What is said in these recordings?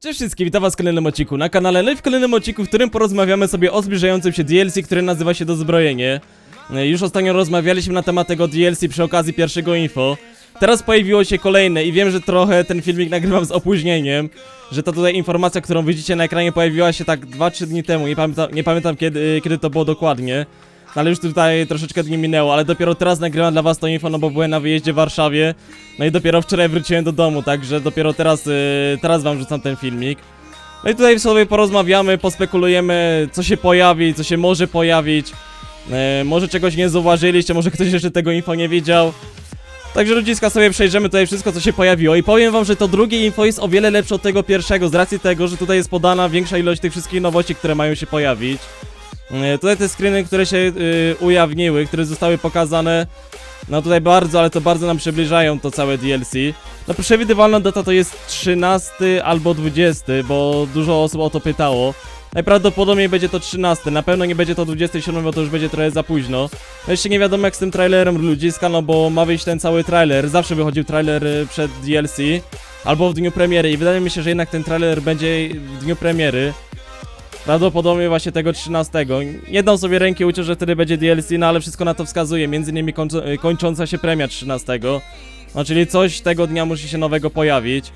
Cześć wszystkim, witam was w kolejnym odcinku na kanale, no i w kolejnym odcinku, w którym porozmawiamy sobie o zbliżającym się DLC, który nazywa się Dozbrojenie. E, Już ostatnio rozmawialiśmy na temat tego DLC przy okazji pierwszego info. Teraz pojawiło się kolejne i wiem, że trochę ten filmik nagrywam z opóźnieniem, że ta tutaj informacja, którą widzicie na ekranie pojawiła się tak 2-3 dni temu, nie pamiętam, nie pamiętam kiedy, kiedy to było dokładnie. No ale już tutaj troszeczkę dni minęło, ale dopiero teraz nagrywam dla was to info, no bo byłem na wyjeździe w Warszawie. No i dopiero wczoraj wróciłem do domu, także dopiero teraz, yy, teraz wam rzucam ten filmik. No i tutaj sobie porozmawiamy, pospekulujemy, co się pojawi, co się może pojawić. E, może czegoś nie zauważyliście, może ktoś jeszcze tego info nie widział. Także ludziska sobie przejrzymy tutaj wszystko, co się pojawiło i powiem wam, że to drugie info jest o wiele lepsze od tego pierwszego, z racji tego, że tutaj jest podana większa ilość tych wszystkich nowości, które mają się pojawić. E, tutaj te screeny, które się y, ujawniły, które zostały pokazane, no tutaj bardzo, ale to bardzo nam przybliżają to całe DLC. No przewidywalna data to jest 13 albo 20, bo dużo osób o to pytało. Najprawdopodobniej będzie to 13, na pewno nie będzie to 27, bo to już będzie trochę za późno. No jeszcze nie wiadomo jak z tym trailerem ludziska, no bo ma wyjść ten cały trailer, zawsze wychodził trailer y, przed DLC, albo w dniu premiery i wydaje mi się, że jednak ten trailer będzie w dniu premiery. Prawdopodobnie właśnie tego 13. Nie dam sobie ręki uciąć, że wtedy będzie DLC, no ale wszystko na to wskazuje, między innymi y, kończąca się premia 13. No czyli coś tego dnia musi się nowego pojawić.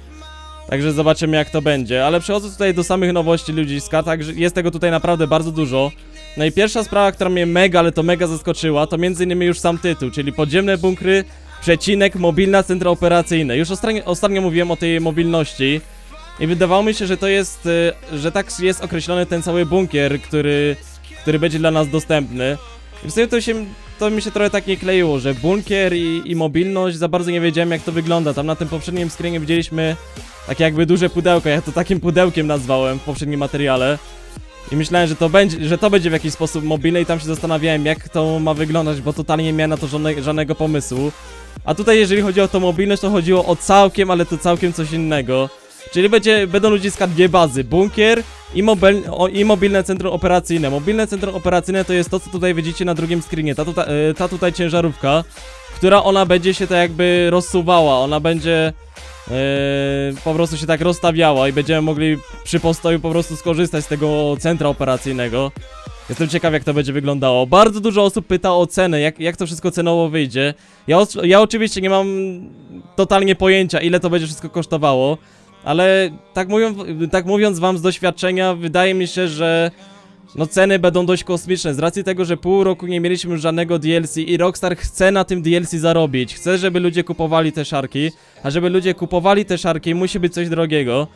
Także zobaczymy jak to będzie. Ale przechodzę tutaj do samych nowości ludziska, także jest tego tutaj naprawdę bardzo dużo. No i pierwsza sprawa, która mnie mega, ale to mega zaskoczyła, to między innymi już sam tytuł, czyli podziemne bunkry, przecinek, mobilna centra operacyjne. Już ostatnio, ostatnio mówiłem o tej mobilności. I wydawało mi się, że to jest, y, że tak jest określony ten cały bunkier, który, który będzie dla nas dostępny. I w sumie to się, to mi się trochę tak nie kleiło, że bunkier i, i mobilność, za bardzo nie wiedziałem jak to wygląda. Tam na tym poprzednim screenie widzieliśmy takie jakby duże pudełko, ja to takim pudełkiem nazwałem w poprzednim materiale. I myślałem, że to będzie, że to będzie w jakiś sposób mobilne i tam się zastanawiałem jak to ma wyglądać, bo totalnie nie miałem na to żadne, żadnego pomysłu. A tutaj jeżeli chodzi o tą mobilność, to chodziło o całkiem, ale to całkiem coś innego. Czyli będzie, będą ludziska dwie bazy, bunkier i, mobil, o, i mobilne centrum operacyjne. Mobilne centrum operacyjne to jest to, co tutaj widzicie na drugim screenie, ta, tuta, e, ta tutaj ciężarówka, która ona będzie się tak jakby rozsuwała, ona będzie e, po prostu się tak rozstawiała i będziemy mogli przy postoju po prostu skorzystać z tego centra operacyjnego. Jestem ciekaw jak to będzie wyglądało. Bardzo dużo osób pyta o cenę, jak, jak to wszystko cenowo wyjdzie. Ja, ja oczywiście nie mam totalnie pojęcia ile to będzie wszystko kosztowało. Ale tak, mówią, tak mówiąc wam z doświadczenia, wydaje mi się, że no ceny będą dość kosmiczne. Z racji tego, że pół roku nie mieliśmy żadnego DLC i Rockstar chce na tym DLC zarobić. Chce, żeby ludzie kupowali te szarki, a żeby ludzie kupowali te szarki, musi być coś drogiego.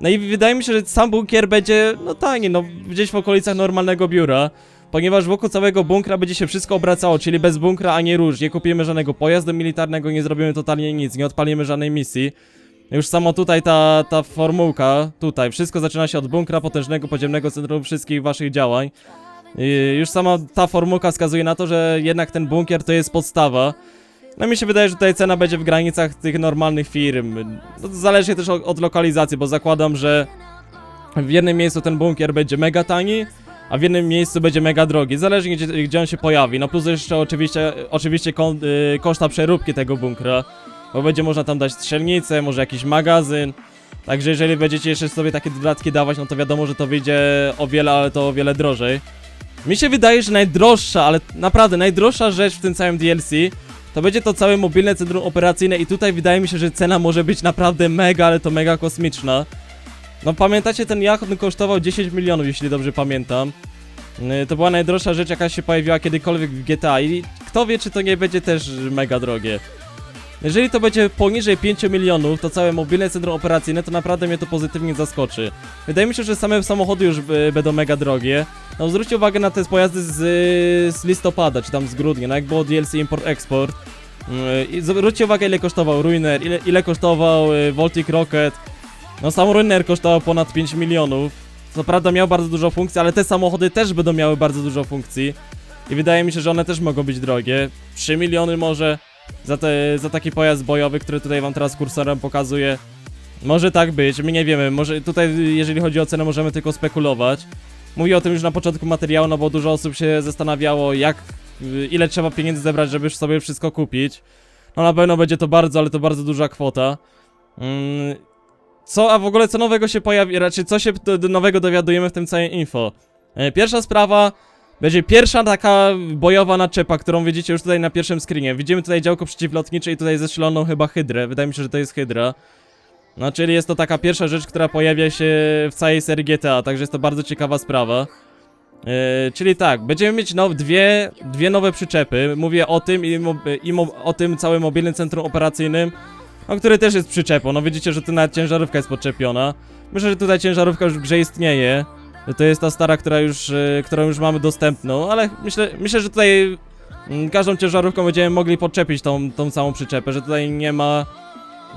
No i wydaje mi się, że sam bunkier będzie, no tani, no gdzieś w okolicach normalnego biura. Ponieważ wokół całego bunkra będzie się wszystko obracało, czyli bez bunkra ani róż. Nie kupimy żadnego pojazdu militarnego, nie zrobimy totalnie nic, nie odpalimy żadnej misji. Już samo tutaj ta, ta formułka, tutaj, wszystko zaczyna się od bunkra potężnego podziemnego centrum wszystkich waszych działań. I już sama ta formułka wskazuje na to, że jednak ten bunkier to jest podstawa. No mi się wydaje, że tutaj cena będzie w granicach tych normalnych firm. No, zależy też od, lokalizacji, bo zakładam, że w jednym miejscu ten bunkier będzie mega tani, a w jednym miejscu będzie mega drogi. Zależy gdzie, gdzie on się pojawi. No plus jeszcze oczywiście, oczywiście kon, y, koszta przeróbki tego bunkra. Bo będzie można tam dać strzelnicę, może jakiś magazyn. Także jeżeli będziecie jeszcze sobie takie dodatki dawać, no to wiadomo, że to wyjdzie o wiele, ale to o wiele drożej. Mi się wydaje, że najdroższa, ale naprawdę najdroższa rzecz w tym całym DLC to będzie to całe mobilne centrum operacyjne i tutaj wydaje mi się, że cena może być naprawdę mega, ale to mega kosmiczna. No pamiętacie, ten on kosztował 10 milionów, jeśli dobrze pamiętam. Yy, To była najdroższa rzecz, jaka się pojawiła kiedykolwiek w GTA i kto wie, czy to nie będzie też mega drogie. Jeżeli to będzie poniżej 5 milionów, to całe mobilne centrum operacyjne, to naprawdę mnie to pozytywnie zaskoczy. Wydaje mi się, że same samochody już y, będą mega drogie. No zwróćcie uwagę na te pojazdy z, z listopada, czy tam z grudnia, no jak było DLC Import-Export. Yy, zwróćcie uwagę ile kosztował Ruiner, ile, ile kosztował y, Voltic Rocket. No sam Ruiner kosztował ponad 5 milionów. Co prawda miał bardzo dużo funkcji, ale te samochody też będą miały bardzo dużo funkcji. I wydaje mi się, że one też mogą być drogie. 3 miliony może za, te, za taki pojazd bojowy, który tutaj wam teraz kursorem pokazuję. Może tak być, my nie wiemy, może tutaj jeżeli chodzi o cenę możemy tylko spekulować. Mówię o tym już na początku materiału, no bo dużo osób się zastanawiało jak y, ile trzeba pieniędzy zebrać, żeby sobie wszystko kupić. No na pewno będzie to bardzo, ale to bardzo duża kwota. Mm, co, a w ogóle co nowego się pojawi, raczej co się nowego dowiadujemy w tym całym info? E, Pierwsza sprawa, będzie pierwsza taka bojowa naczepa, którą widzicie już tutaj na pierwszym screenie. Widzimy tutaj działko przeciwlotnicze i tutaj zestrzeloną chyba hydrę, wydaje mi się, że to jest hydra. No, czyli jest to taka pierwsza rzecz, która pojawia się w całej serii GTA, także jest to bardzo ciekawa sprawa. E, czyli tak, będziemy mieć now, dwie, dwie nowe przyczepy. Mówię o tym i, i o tym całym mobilnym centrum operacyjnym, no, który też jest przyczepą. No widzicie, że tu nawet ciężarówka jest podczepiona. Myślę, że tutaj ciężarówka już w grze istnieje. To jest ta stara, która już, e, którą już mamy dostępną, ale myślę, myślę że tutaj mm, każdą ciężarówką będziemy mogli podczepić tą, tą całą przyczepę, że tutaj nie ma,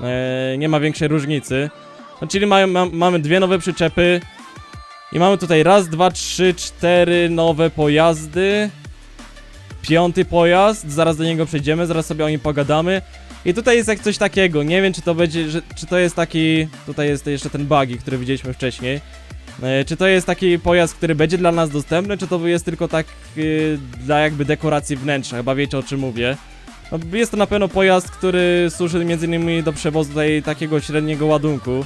e, nie ma większej różnicy. No, czyli mają, ma, mamy dwie nowe przyczepy i mamy tutaj raz, dwa, trzy, cztery nowe pojazdy. Piąty pojazd, zaraz do niego przejdziemy, zaraz sobie o nim pogadamy. I tutaj jest jak coś takiego, nie wiem czy to będzie, że, czy to jest taki, tutaj jest jeszcze ten buggy, który widzieliśmy wcześniej. E, czy to jest taki pojazd, który będzie dla nas dostępny, czy to jest tylko tak y, dla jakby dekoracji wnętrza, chyba wiecie o czym mówię. No, jest to na pewno pojazd, który służy między innymi do przewozu tutaj takiego średniego ładunku.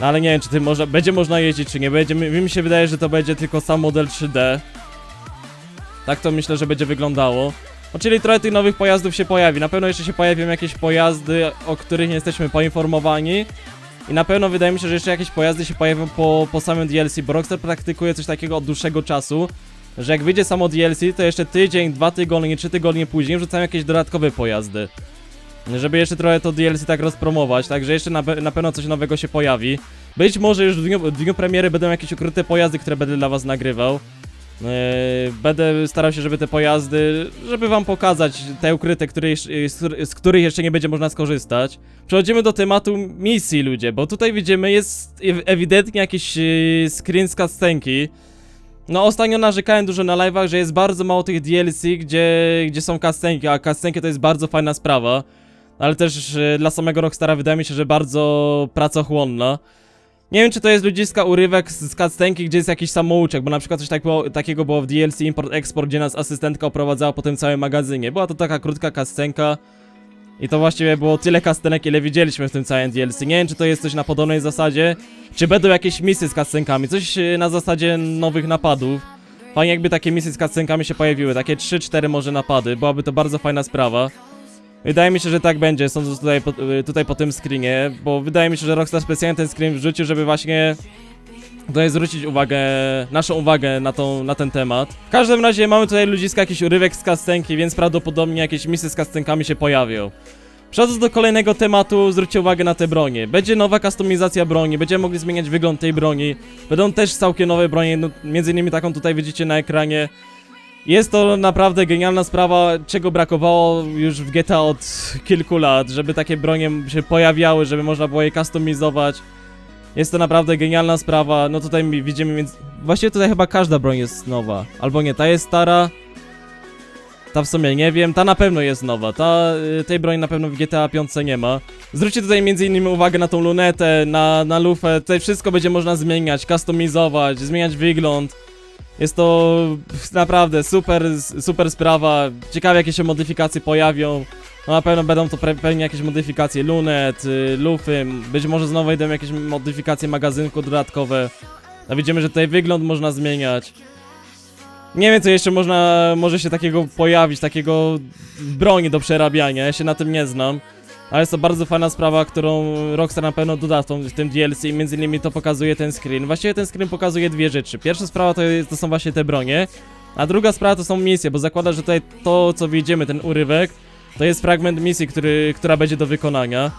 No, ale nie wiem, czy tym można, będzie można jeździć, czy nie będzie. Mi, mi się wydaje, że to będzie tylko sam model 3D. Tak to myślę, że będzie wyglądało. No, czyli trochę tych nowych pojazdów się pojawi. Na pewno jeszcze się pojawią jakieś pojazdy, o których nie jesteśmy poinformowani. I na pewno wydaje mi się, że jeszcze jakieś pojazdy się pojawią po, po samym DLC, bo Rockstar praktykuje coś takiego od dłuższego czasu, że jak wyjdzie samo DLC, to jeszcze tydzień, dwa tygodnie, trzy tygodnie później wrzucają jakieś dodatkowe pojazdy. Żeby jeszcze trochę to DLC tak rozpromować, także jeszcze na, na pewno coś nowego się pojawi. Być może już w dniu, w dniu premiery będą jakieś ukryte pojazdy, które będę dla was nagrywał. Yy, będę starał się, żeby te pojazdy, żeby wam pokazać te ukryte, które, jeszcze- z, których jeszcze nie będzie można skorzystać. Przechodzimy do tematu misji, ludzie, bo tutaj widzimy, jest ew- ewidentnie jakiś yy, screen z cutscenki. No ostatnio narzekałem dużo na live'ach, że jest bardzo mało tych DLC, gdzie, gdzie są cutscenki, a cutscenki to jest bardzo fajna sprawa. Ale też dla samego Rockstara wydaje mi się, że bardzo pracochłonna. Nie wiem, czy to jest ludziska urywek z, z cutscenki, gdzie jest jakiś samouczek, bo na przykład coś tak było, takiego było w DLC Import-Export, gdzie nas asystentka oprowadzała po tym całym magazynie. Była to taka krótka cutscenka i to właściwie było tyle cutscenek, ile widzieliśmy w tym całym DLC. Nie wiem, czy to jest coś na podobnej zasadzie, czy będą jakieś misje z cutscenkami, coś na zasadzie nowych napadów. Fajnie jakby takie misje z cutscenkami się pojawiły, takie 3-4 może napady, byłaby to bardzo fajna sprawa. Wydaje mi się, że tak będzie, sądząc tutaj po, y, tutaj po tym screenie, bo wydaje mi się, że Rockstar specjalnie ten screen wrzucił, żeby właśnie tutaj zwrócić uwagę, naszą uwagę na, tą, na ten temat. W każdym razie mamy tutaj ludziska jakiś urywek z kastenki, więc prawdopodobnie jakieś misje z kastenkami się pojawią. Przechodząc do kolejnego tematu, zwróćcie uwagę na te bronie. Będzie nowa kustomizacja broni, będziemy mogli zmieniać wygląd tej broni. Będą też całkiem nowe bronie, no, między innymi taką tutaj widzicie na ekranie. Jest to naprawdę genialna sprawa, czego brakowało już w GTA od kilku lat, żeby takie bronie się pojawiały, żeby można było je customizować. Jest to naprawdę genialna sprawa. No tutaj widzimy więc właściwie tutaj chyba każda broń jest nowa. Albo nie, ta jest stara. Ta w sumie nie wiem, ta na pewno jest nowa. Ta, y, tej broni na pewno w GTA 5 nie ma. Zwróćcie tutaj między innymi uwagę na tą lunetę, na, na lufę. Tutaj wszystko będzie można zmieniać, customizować, zmieniać wygląd. Jest to naprawdę super, super sprawa. Ciekawe jakie się modyfikacje pojawią. No na pewno będą to pewnie jakieś modyfikacje lunet, y, lufy, być może znowu idą jakieś modyfikacje magazynku dodatkowe. No widzimy, że tutaj wygląd można zmieniać. Nie wiem co jeszcze można, może się takiego pojawić, takiego broni do przerabiania, ja się na tym nie znam. Ale jest to bardzo fajna sprawa, którą Rockstar na pewno doda w, tym DLC i między innymi to pokazuje ten screen. Właściwie ten screen pokazuje dwie rzeczy. Pierwsza sprawa to, jest, to są właśnie te bronie, a druga sprawa to są misje, bo zakłada, że tutaj to co widzimy, ten urywek, to jest fragment misji, który, która będzie do wykonania.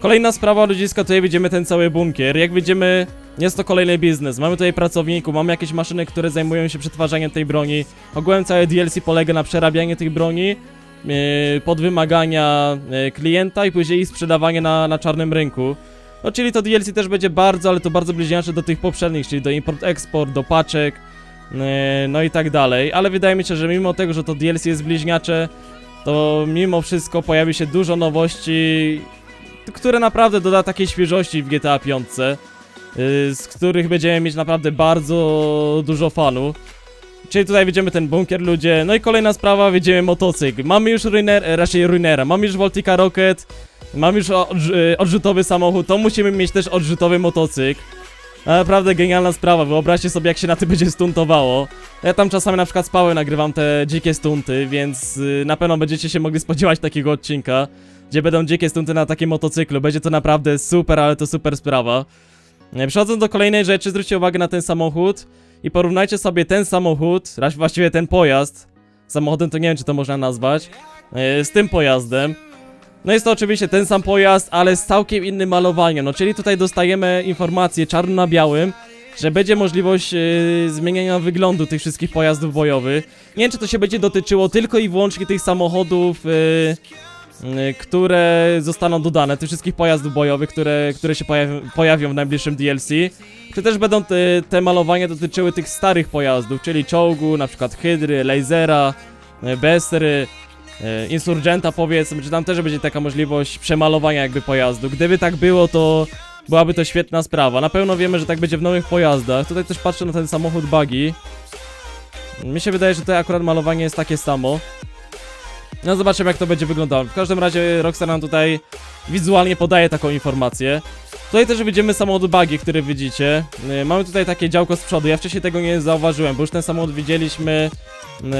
Kolejna sprawa ludziska, tutaj widzimy ten cały bunkier. Jak widzimy, jest to kolejny biznes. Mamy tutaj pracowników, mamy jakieś maszyny, które zajmują się przetwarzaniem tej broni. Ogółem całe DLC polega na przerabianiu tych broni pod wymagania yy, klienta i później sprzedawanie na, na czarnym rynku. No czyli to DLC też będzie bardzo, ale to bardzo bliźniacze do tych poprzednich, czyli do import-export, do paczek, yy, no i tak dalej. Ale wydaje mi się, że mimo tego, że to DLC jest bliźniacze, to mimo wszystko pojawi się dużo nowości, które naprawdę doda takiej świeżości w GTA 5, yy, z których będziemy mieć naprawdę bardzo dużo fanów. Czyli tutaj widzimy ten bunkier, ludzie. No i kolejna sprawa, widzimy motocykl. Mamy już Ruiner, e, raczej Ruinera, mamy już Voltica Rocket, mamy już e, odrzutowy samochód, to musimy mieć też odrzutowy motocykl. Naprawdę genialna sprawa, wyobraźcie sobie jak się na tym będzie stuntowało. Ja tam czasami na przykład spałem, nagrywam te dzikie stunty, więc y, na pewno będziecie się mogli spodziewać takiego odcinka, gdzie będą dzikie stunty na takim motocyklu. Będzie to naprawdę super, ale to super sprawa. E, Przechodząc do kolejnej rzeczy, zwróćcie uwagę na ten samochód i porównajcie sobie ten samochód, raczej właściwie ten pojazd, samochodem to nie wiem czy to można nazwać, e, z tym pojazdem. No jest to oczywiście ten sam pojazd, ale z całkiem innym malowaniem, no czyli tutaj dostajemy informację czarno na białym, że będzie możliwość e, zmieniania wyglądu tych wszystkich pojazdów bojowych. Nie wiem czy to się będzie dotyczyło tylko i wyłącznie tych samochodów, e, które zostaną dodane, tych wszystkich pojazdów bojowych, które, które się pojawią, w najbliższym DLC. Czy też będą te, te malowania dotyczyły tych starych pojazdów, czyli czołgu, na przykład Hydry, Lasera, e, Bestery, e, Insurgenta powiedzmy, czy tam też będzie taka możliwość przemalowania jakby pojazdu. Gdyby tak było, to byłaby to świetna sprawa. Na pewno wiemy, że tak będzie w nowych pojazdach. Tutaj też patrzę na ten samochód buggy. Mi się wydaje, że tutaj akurat malowanie jest takie samo. No zobaczymy jak to będzie wyglądało. W każdym razie Rockstar nam tutaj wizualnie podaje taką informację. Tutaj też widzimy samochód buggy, który widzicie. Yy, Mamy tutaj takie działko z przodu. Ja wcześniej tego nie zauważyłem, bo już ten samochód widzieliśmy yy,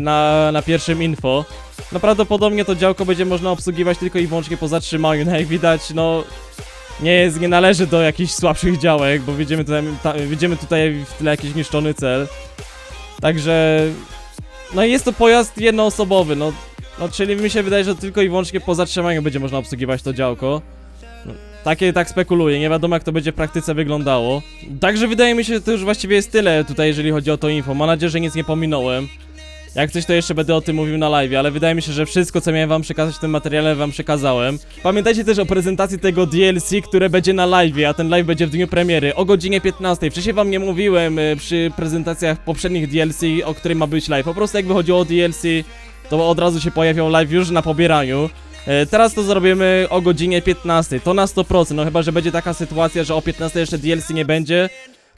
na, na pierwszym info. No prawdopodobnie to działko będzie można obsługiwać tylko i wyłącznie po zatrzymaniu. No jak widać, no nie jest, nie należy do jakichś słabszych działek, bo widzimy tutaj, ta, widzimy tutaj w tle jakiś niszczony cel. Także no i jest to pojazd jednoosobowy, no, no czyli mi się wydaje, że tylko i wyłącznie po zatrzymaniu będzie można obsługiwać to działko. No, takie tak spekuluję, nie wiadomo jak to będzie w praktyce wyglądało. Także wydaje mi się, że to już właściwie jest tyle tutaj, jeżeli chodzi o to info. Mam nadzieję, że nic nie pominąłem. Jak coś to jeszcze będę o tym mówił na live, ale wydaje mi się, że wszystko co miałem wam przekazać w tym materiale wam przekazałem. Pamiętajcie też o prezentacji tego DLC, które będzie na live, a ten live będzie w dniu premiery o godzinie 15. Wcześniej wam nie mówiłem y, przy prezentacjach poprzednich DLC, o której ma być live. Po prostu jak wychodziło DLC, to od razu się pojawiał live już na pobieraniu. E, Teraz to zrobimy o godzinie 15, to na 100%, no chyba, że będzie taka sytuacja, że o 15 jeszcze DLC nie będzie,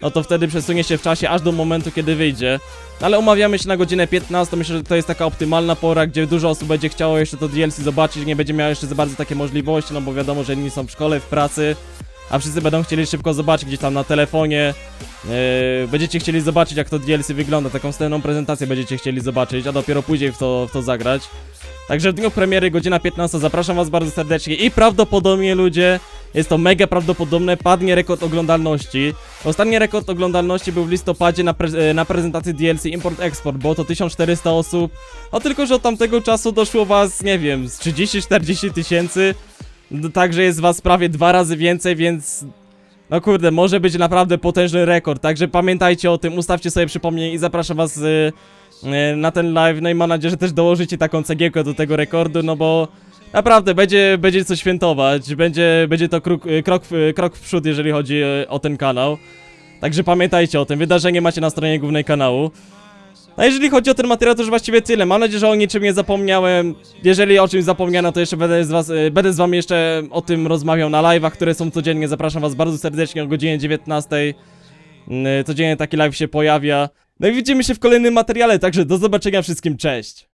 no to wtedy przesunie się w czasie aż do momentu, kiedy wyjdzie. Ale umawiamy się na godzinę 15, myślę, że to jest taka optymalna pora, gdzie dużo osób będzie chciało jeszcze to DLC zobaczyć, nie będzie miało jeszcze za bardzo takie możliwości, no bo wiadomo, że inni są w szkole, w pracy, a wszyscy będą chcieli szybko zobaczyć gdzieś tam na telefonie. Yy, będziecie chcieli zobaczyć, jak to DLC wygląda, taką wstępną prezentację będziecie chcieli zobaczyć, a dopiero później w to, w to zagrać. Także w dniu premiery, godzina 15, zapraszam was bardzo serdecznie i prawdopodobnie ludzie, jest to mega prawdopodobne, padnie rekord oglądalności. Ostatni rekord oglądalności był w listopadzie na, pre na prezentacji DLC Import-Export, było to 1400 osób, a tylko, że od tamtego czasu doszło was, nie wiem, z 30-40 tysięcy, no, także jest was prawie dwa razy więcej, więc no kurde, może być naprawdę potężny rekord, także pamiętajcie o tym, ustawcie sobie przypomnienie i zapraszam was y, y, na ten live, no i mam nadzieję, że też dołożycie taką cegiełkę do tego rekordu, no bo naprawdę będzie, będzie co świętować, będzie, będzie to krok, y, krok, w- krok w przód, jeżeli chodzi y, o ten kanał. Także pamiętajcie o tym, wydarzenie macie na stronie głównej kanału. A jeżeli chodzi o ten materiał, to już właściwie tyle. Mam nadzieję, że o niczym nie zapomniałem. Jeżeli o czymś zapomniano, to jeszcze będę z, was, y, będę z wami jeszcze o tym rozmawiał na live'ach, które są codziennie. Zapraszam was bardzo serdecznie o godzinie 19. Y, Codziennie taki live się pojawia. No i widzimy się w kolejnym materiale, także do zobaczenia wszystkim, cześć!